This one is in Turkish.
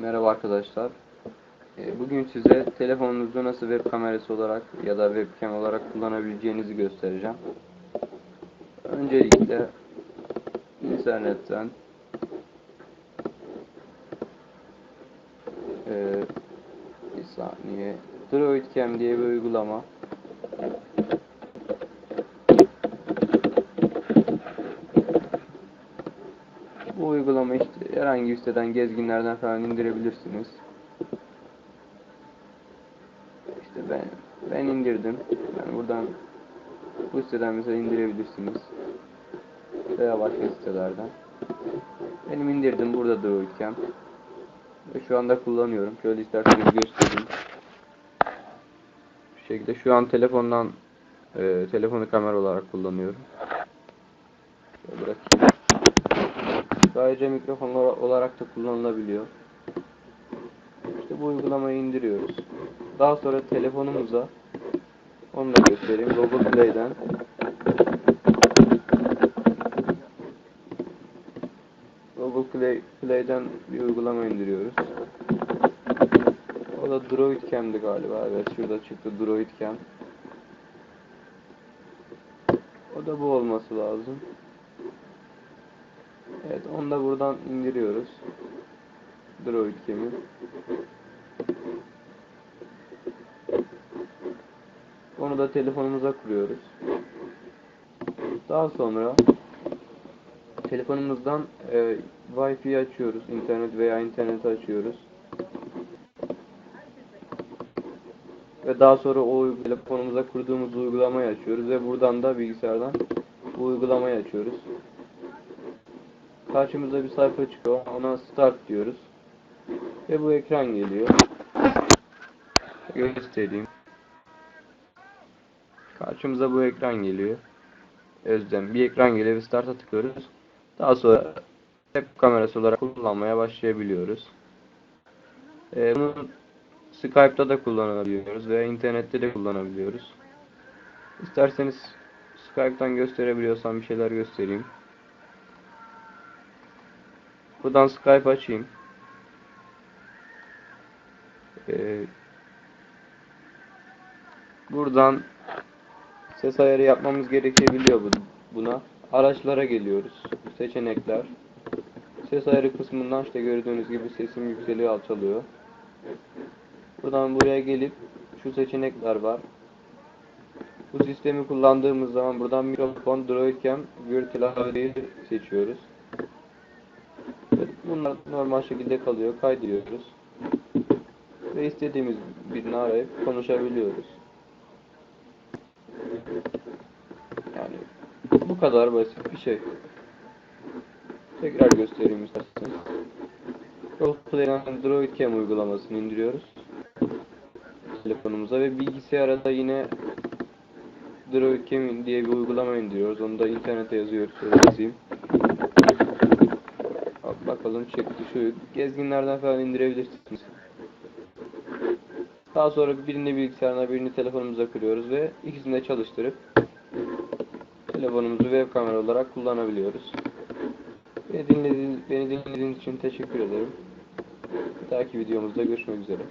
Merhaba arkadaşlar. Ee, Bugün size telefonunuzu nasıl web kamerası olarak ya da webcam olarak kullanabileceğinizi göstereceğim. Öncelikle internetten ee, bir saniye Droidcam diye bir uygulama. Bu uygulama işte herhangi bir siteden gezginlerden falan indirebilirsiniz. İşte ben ben indirdim. Yani buradan bu siteden mesela indirebilirsiniz. Veya başka sitelerden. Benim indirdim burada Droidcam. Ve şu anda kullanıyorum. Şöyle isterseniz göstereyim. Bu şekilde şu an telefondan e, telefonu kamera olarak kullanıyorum. Şöyle bırakayım. Sadece mikrofon ola- olarak da kullanılabiliyor. İşte bu uygulamayı indiriyoruz. Daha sonra telefonumuza onu da göstereyim. Google Play'den Google Play, Play'den bir uygulama indiriyoruz. O da Droidcam'di galiba. Evet şurada çıktı Droidcam. O da bu olması lazım. Evet onu da buradan indiriyoruz. Droidcam'i. Onu da telefonumuza kuruyoruz. Daha sonra telefonumuzdan e, Wi-Fi açıyoruz. internet veya internet açıyoruz. Ve daha sonra o telefonumuza kurduğumuz uygulamayı açıyoruz ve buradan da bilgisayardan bu uygulamayı açıyoruz. Karşımıza bir sayfa çıkıyor. Ona start diyoruz. Ve bu ekran geliyor. Göstereyim. Karşımıza bu ekran geliyor. Özlem bir ekran geliyor start'a tıklıyoruz. Daha sonra web kamerası olarak kullanmaya başlayabiliyoruz. Ee, bunu Skype'da da kullanabiliyoruz veya internette de kullanabiliyoruz. İsterseniz Skype'tan gösterebiliyorsam bir şeyler göstereyim. Buradan Skype açayım. Ee, buradan ses ayarı yapmamız gerekebiliyor bu, buna. Araçlara geliyoruz. Seçenekler. Ses ayarı kısmından işte gördüğünüz gibi sesim yükseliyor, alçalıyor. Buradan buraya gelip şu seçenekler var. Bu sistemi kullandığımız zaman buradan mikrofon, Droidcam, Virtual Audio'yu seçiyoruz. Bunlar normal şekilde kalıyor. Kaydediyoruz. Ve istediğimiz birini arayıp konuşabiliyoruz. Yani bu kadar basit bir şey. Tekrar göstereyim isterseniz. Google Play'den Droidcam uygulamasını indiriyoruz. Telefonumuza ve bilgisayara da yine Droidcam diye bir uygulama indiriyoruz. Onu da internete yazıyoruz. Şöyle. Bak bakalım çıktı şu. Gezginlerden falan indirebilirsiniz. Daha sonra birini bilgisayarına birini telefonumuza kuruyoruz ve ikisini de çalıştırıp telefonumuzu web kamera olarak kullanabiliyoruz. Beni dinlediğiniz, beni dinlediğiniz için teşekkür ederim. Bir dahaki videomuzda görüşmek üzere.